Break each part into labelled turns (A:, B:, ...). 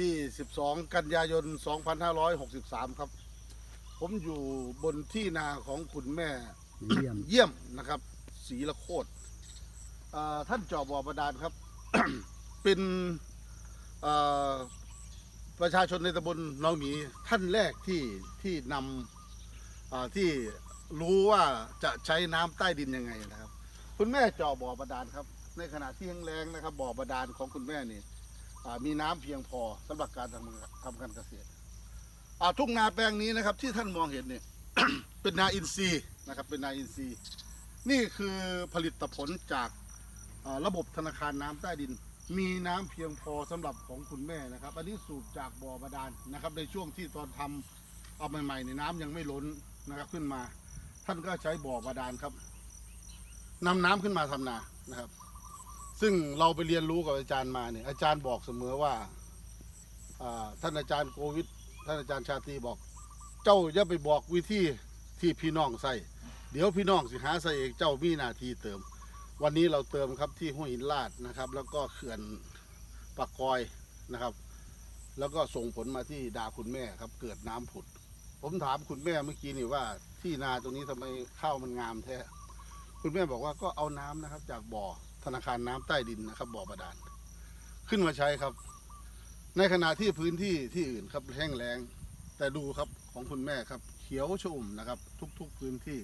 A: 22 กันยายน 2563 ครับ ผมอยู่บนที่นาของคุณแม่
B: เยี่ยม
A: เยี่ยมนะครับศรีละโคตรเอ่อท่านเจอบบ่อบาดาลครับ เป็นเอ่อประชาชนในตำบลหนองหมีท่านแรกที่ที่นำเอ่อที่รู้ว่าจะใช้น้ำใต้ดินยังไงนะครับ คุณแม่เจาะบ่อบาดาลครับ ในขณะที่แห้งๆนะครับ บ่อบาดาลของคุณแม่นี่อ่า มีน้ำเพียงพอสำหรับการทำทำการเกษตรทุ่งนาแปลงนี้นะครับ ที่ท่านมองเห็นเนี่ยเป็นนาอินทรีย์นะครับ เป็นนาอินทรีย์ นี่คือผลิตผลจากระบบธนาคารน้ำใต้ดิน มีน้ำเพียงพอสำหรับของคุณแม่นะครับ อันนี้สูบจากบ่อบาดาลนะครับ ในช่วงที่ตอนทำเอาใหม่ๆในน้ำยังไม่ล้นนะครับขึ้นมา ท่านก็ใช้บ่อบาดาลครับนำน้ำขึ้นมาทำนานะครับ ซึ่งเราไปเรียนรู้กับอาจารย์มาเนี่ยอาจารย์บอกเสมอว่าท่านอาจารย์โควิดท่านอาจารย์ชาตรีบอก เจ้าอย่าไปบอกวิธีที่พี่น้องใส่เดี๋ยวพี่น้องสิหาใส่เองเจ้ามีนาทีเติม วันนี้เราเติมครับที่ห้วยหินลาดนะครับ แล้วก็เขื่อนปากกอยนะครับ แล้วก็ส่งผลมาที่ดาคุณแม่ครับ เกิดน้ำผุด ผมถามคุณแม่เมื่อกี้นี่ว่าที่นาตรงนี้ทำไมข้าวมันงามแท้ คุณแม่บอกว่าก็เอาน้ำนะครับ จากบ่อธนาคารน้ำใต้ดินนะครับ บ่อบาดาลขึ้นมาใช้ครับ ในขณะที่พื้นที่ที่อื่นครับแห้งแล้ง แต่ดูครับของคุณแม่ครับ เขียวชุ่มนะครับ ทุกๆพื้นที่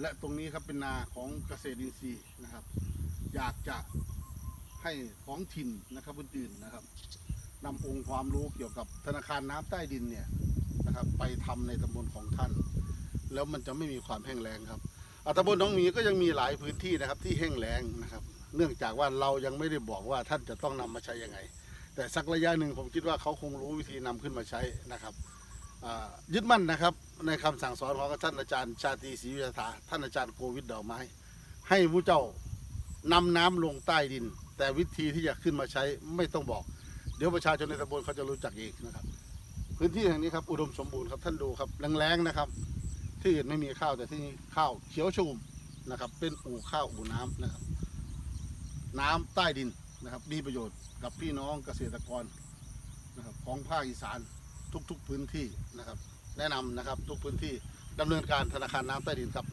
A: และตรงนี้ครับเป็นนาของเกษตรอินทรีย์นะครับ อยากจะให้ท้องถิ่นนะครับอื่นๆนะครับนำองค์ความรู้เกี่ยวกับธนาคารน้ำใต้ดินเนี่ยนะครับ ไปทำในตำบลของท่าน แล้วมันจะไม่มีความแห้งแล้งครับ ตำบลหน้องหมีก็ยังมีหลายพื้นที่นะครับที่แห้งแล้งนะครับ เนื่องจากว่าเรายังไม่ได้บอกว่าท่านจะต้องนำมาใช้ยังไง แต่สักระยะหนึ่งผมคิดว่าเขาคงรู้วิธีนำขึ้นมาใช้นะครับยึดมั่นนะครับในคำสั่งสอนของท่านอาจารย์ชาตรีศรีวิทยาท่านอาจารย์โกวิทดอกไม้ ให้ผู้เจ้านำน้ำลงใต้ดิน แต่วิธีที่จะขึ้นมาใช้ไม่ต้องบอก เดี๋ยวประชาชนในตำบลเขาจะรู้จักเองนะครับ พื้นที่แห่งนี้ครับอุดมสมบูรณ์ครับท่านดูครับแรงๆนะครับ ที่อื่นไม่มีข้าวแต่ที่นี่ข้าวเขียวชุ่มนะครับ เป็นอู่ข้าวอู่น้ำนะครับ น้ำใต้ดินนะครับ มีประโยชน์กับพี่น้องเกษตรกรนะครับของภาคอีสานทุกๆพื้นที่นะครับ แนะนำนะครับทุกพื้นที่ดำเนินการธนาคารน้ำใต้ดินครับ